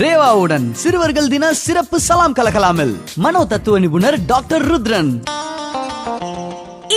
ரேவாவுடன் சிறுவர்கள் தின சிறப்பு சலாம் கலகலாமில் மனோ தத்துவ நிபுணர் டாக்டர் ருத்ரன்.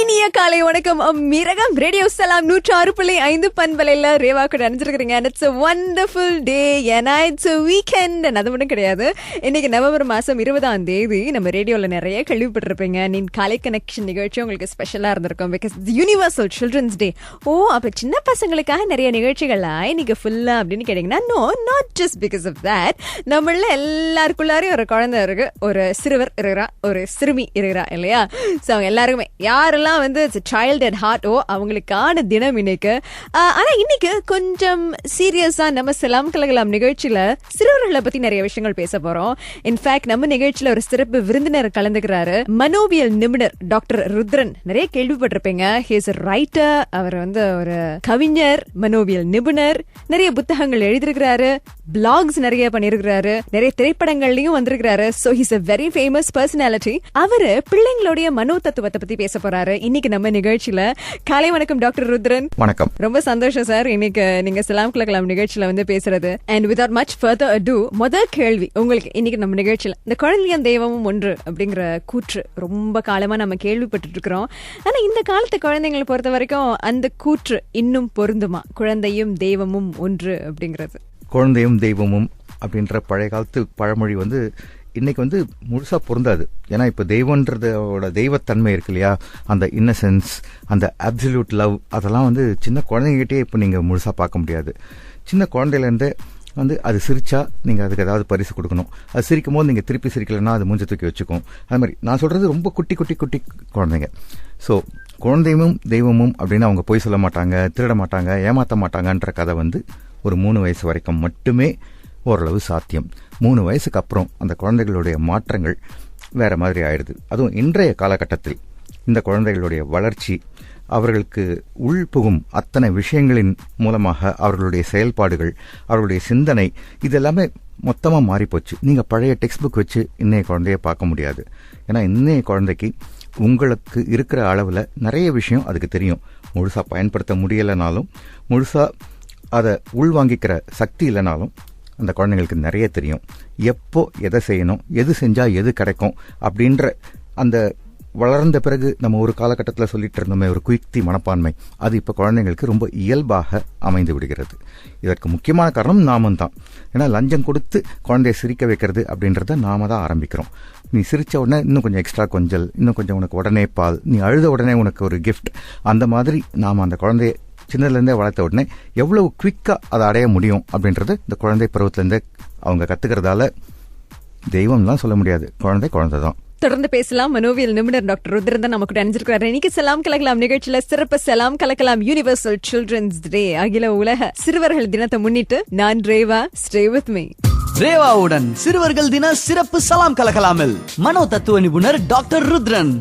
இனிய காலை வணக்கம். மிரகம் ரேடியோ சலாம் நூற்று ஆறு புள்ளி ஐந்து பண்பலையில் ரேவா கூட அணிஞ்சிருக்கிறீங்க இட்ஸ் வண்டர்ஃபுல் டே ஏன்னா இட்ஸ் வீக்கெண்ட் அது மட்டும் கிடையாது. இன்னைக்கு நவம்பர் மாதம் இருபதாம் தேதி நம்ம ரேடியோவில் நிறைய கேள்விப்பட்டிருப்பீங்க. நீன் காலை கனெக்ஷன் நிகழ்ச்சி உங்களுக்கு ஸ்பெஷலாக இருந்திருக்கும். பிகாஸ் யூனிவர்சல் சில்ட்ரன்ஸ் டே ஓ அப்போ சின்ன பசங்களுக்காக நிறைய நிகழ்ச்சிகளாக இன்னைக்கு ஃபுல்லா அப்படின்னு கேட்டிங்கன்னா no not just because of that நம்மள எல்லாருக்குள்ளாரையும் ஒரு குழந்தை இருக்கு. ஒரு சிறுவர் இருக்கிறா ஒரு சிறுமி இருக்கிறா இல்லையா? ஸோ அவங்க எல்லாருக்குமே. யாரெல்லாம் வந்து சைல்ட் அட் ஹார்ட்டோ அவங்களுக்கான தினம் இன்னைக்கு. ஆனா இன்னைக்கு கொஞ்சம் சீரியஸா நம்ம செலாம் கலகலாம் நிகழ்ச்சியில சிறுவர்களை பத்தி நிறைய விஷயங்கள் பேச போறோம். இன்ஃபேக்ட் நம்ம நிகழ்ச்சியில ஒரு சிறப்பு விருந்தினர் கலந்துக்கிறாரு. மனோவியல் நிபுணர் டாக்டர் ருத்ரன். நிறைய கேள்விப்பட்டிருப்பீங்க. ஹேஸ் ரைட்டர் அவர் வந்து ஒரு கவிஞர் மனோவியல் நிபுணர். நிறைய புத்தகங்கள் எழுதியிருக்கிறாரு. பிளாக்ஸ் நிறைய பண்ணியிருக்கிறாரு. நிறைய திரைப்படங்கள்லயும் வந்திருக்கிறாரு. So his a very famous personality அவரு பிள்ளைங்களுடைய மனோ தத்துவத்தை பத்தி பேச போறாரு. இன்னைக்கு நம்ம நிகழ்ச்சியில காலை வணக்கம் டாக்டர் ருத்ரன். வணக்கம். ரொம்ப சந்தோஷம் சார். இன்னைக்கு நீங்க சலாம் கலக்கலாம் நிகழ்ச்சியில வந்து பேசுறது. And without much further ado முதல் கேள்வி உங்களுக்கு இன்னைக்கு நம்ம நிகழ்ச்சியில இந்த குழந்தையும் தெய்வமும் ஒன்று அப்படிங்கிற கூற்று ரொம்ப காலமா நம்ம கேள்விப்பட்டு இருக்கிறோம் ஆனா இந்த காலத்து குழந்தைங்களை பொறுத்த வரைக்கும் அந்த கூற்று இன்னும் பொருந்துமா? குழந்தையும் தெய்வமும் ஒன்று அப்படிங்கிறது. குழந்தையும் தெய்வமும் அப்படின்ற பழைய காலத்து பழமொழி வந்து இன்னைக்கு வந்து முழுசாக பொருந்தாது. ஏன்னா இப்போ தெய்வன்றதோட தெய்வத்தன்மை இருக்கு இல்லையா? அந்த இன்னசென்ஸ் அந்த அப்சல்யூட் லவ் அதெல்லாம் வந்து சின்ன குழந்தைங்கிட்டே இப்போ நீங்கள் முழுசாக பார்க்க முடியாது. சின்ன குழந்தையிலேருந்தே வந்து அது சிரிச்சா நீங்கள் அதுக்கு ஏதாவது பரிசு கொடுக்கணும். அது சிரிக்கும் போது நீங்கள் திருப்பி சிரிக்கலைன்னா அது மூஞ்ச தூக்கி வச்சுக்கும். அது மாதிரி நான் சொல்கிறது ரொம்ப குட்டி குட்டி குட்டி குழந்தைங்க. ஸோ குழந்தையும் தெய்வமும் அப்படின்னு அவங்க பொய் சொல்ல மாட்டாங்க திருட மாட்டாங்க ஏமாற்ற மாட்டாங்கன்ற கதை வந்து ஒரு மூணு வயசு வரைக்கும் மட்டுமே ஓரளவு சாத்தியம். மூணு வயசுக்கு அப்புறம் அந்த குழந்தைகளுடைய மாற்றங்கள் வேற மாதிரி ஆயிடுது. அதுவும் இன்றைய காலகட்டத்தில் இந்த குழந்தைகளுடைய வளர்ச்சி அவர்களுக்கு உள்புகும் அத்தனை விஷயங்களின் மூலமாக அவர்களுடைய செயல்பாடுகள் அவர்களுடைய சிந்தனை இதெல்லாமே மொத்தமாக மாறிப்போச்சு. நீங்கள் பழைய டெக்ஸ்ட் புக் வச்சு இன்னைய குழந்தைய பார்க்க முடியாது. ஏன்னா இன்னைய குழந்தைக்கு உங்களுக்கு இருக்கிற அளவில் நிறைய விஷயம் அதுக்கு தெரியும். முழுசாக பயன்படுத்த முடியலைனாலும் முழுசாக அதை உள்வாங்கிக்கிற சக்தி இல்லைனாலும் அந்த குழந்தைங்களுக்கு நிறைய தெரியும். எப்போ எதை செய்யணும் எது செஞ்சால் எது கிடைக்கும் அப்படின்ற அந்த வளர்ந்த பிறகு நம்ம ஒரு காலகட்டத்தில் சொல்லிட்டு இருந்தோமே ஒரு குயுக்தி மனப்பான்மை. அது இப்போ குழந்தைங்களுக்கு ரொம்ப இயல்பாக அமைந்து விடுகிறது. இதற்கு முக்கியமான காரணம் நாமும் தான். ஏன்னா லஞ்சம் கொடுத்து குழந்தைய சிரிக்க வைக்கிறது அப்படின்றத நாம தான் ஆரம்பிக்கிறோம். நீ சிரித்த உடனே இன்னும் கொஞ்சம் எக்ஸ்ட்ரா கொஞ்சல் இன்னும் கொஞ்சம் உனக்கு உடனே பால் நீ அழுத உடனே உனக்கு ஒரு கிஃப்ட் அந்த மாதிரி நாம் அந்த குழந்தைய சின்னதுலேருந்தே வளர்த்த உடனே எவ்வளவு குவிக்காக அதை அடைய முடியும் அப்படின்றது இந்த குழந்தை பருவத்திலேருந்தே அவங்க கத்துக்கிறதால தெய்வம்லாம் சொல்ல முடியாது. குழந்தை குழந்தை தான் தொடர்ந்து பேசலாம். மனோவியல் நிபுணர் டாக்டர் ருத்ரன் தான் நமக்கு அணிஞ்சிருக்கிறார் இன்னைக்கு செலாம் கலக்கலாம் நிகழ்ச்சியில சிறப்பு செலாம் கலக்கலாம் யூனிவர்சல் சில்ட்ரன்ஸ் டே அகில உலக சிறுவர்கள் தினத்தை முன்னிட்டு நான் ரேவா. ஸ்டே வித் மீ ரேவாவுடன் சிறுவர்கள் தின சிறப்பு சலாம் கலகலாமில் மனோ தத்துவ நிபுணர் டாக்டர் ருத்ரன்.